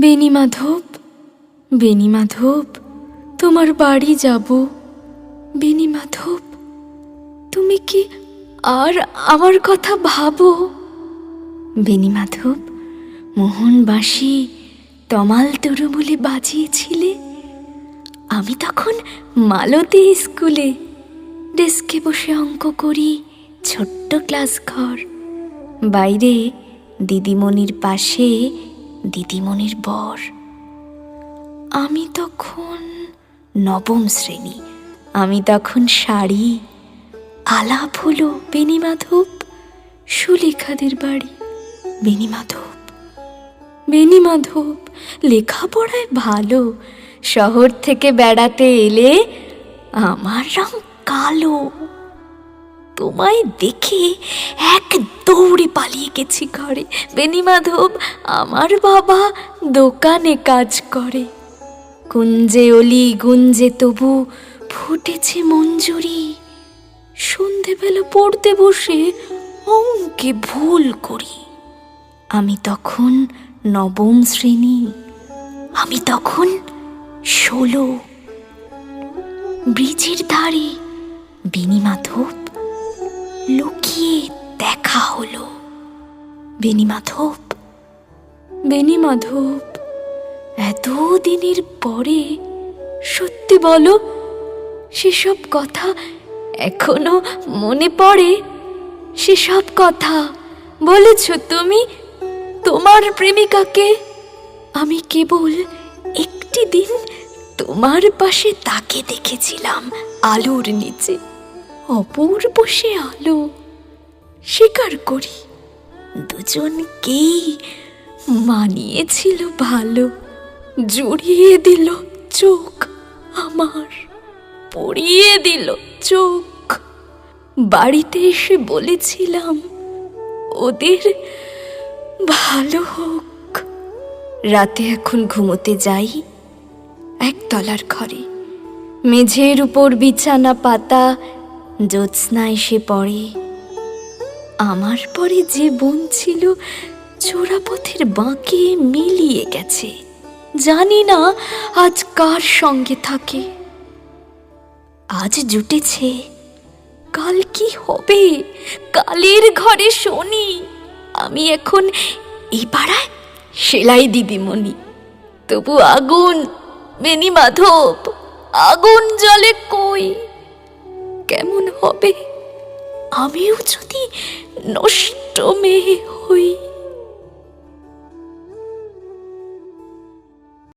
বেনি মাধব বেনি মাধব, তোমার বাড়ি যাব। বেনি মাধব, তুমি কি আর আমার কথা ভাবো? বেনি মাধব মোহন বাঁশি তমাল তরু বলে বাজিয়েছিলে? আমি তখন মালতী স্কুলে ডেস্কে বসে অঙ্ক করি, ছোট্ট ক্লাস ঘর বাইরে দিদিমণির পাশে দিদিমণির বর। আমি তখন নবম শ্রেণি। আমি তখন শাড়ি, আলাপ হলো বেনিমাধব সুলেখাদের বাড়ি। বেনিমাধব বেনিমাধব লেখাপড়ায় ভালো, শহর থেকে বেড়াতে এলে আমার রং কালো। তোমায় দেখে এক দৌড়ে পালিয়ে গেছি ঘরে। বেনিমাধব, আমার বাবা দোকানে কাজ করে। কুঞ্জে অলি, গুঞ্জে তবু ফুটেছে মঞ্জুরি। সন্ধেবেলা পড়তে বসে অঙ্কে ভুল করি। আমি তখন নবম শ্রেণি, আমি তখন ষোলো। ব্রিজের ধারে বেনিমাধব লুকিয়ে দেখা হলো। বেনিমাধব বেনিমাধব এত দিনের পরে সত্যি বলো, সেসব কথা এখনও মনে পড়ে? সেসব কথা বলেছ তুমি তোমার প্রেমিকাকে? আমি কেবল একটি দিন তোমার পাশে তাকে দেখেছিলাম আলোর নিচে। অপূর্ব সে আলো স্বীকার করি দুজনকেই মানিয়েছিল ভালো, জড়িয়ে দিল চোখ আমার, পড়িয়ে দিল চোখ। বাড়িতে এসে বলেছিলাম, ওদের ভালো হোক। রাতে এখন ঘুমোতে যাই একতলার ঘরে। মেঝের উপর বিছানা পাতা জ্যোৎস্না এসে পড়ে। আমার পরে যে বোন ছিল, চোরাপথের বাঁকে মিলিয়ে গেছে। জানি না আজ কার সঙ্গে থাকে। আজ জুটেছে, কাল কি হবে? কালের ঘরে শনি। আমি এখন এই পাড়ায় সেলাই দিদিমণি। তবু আগুন বেনি মাধব আগুন জলে আমিও যদি নষ্ট মেয়ে হই?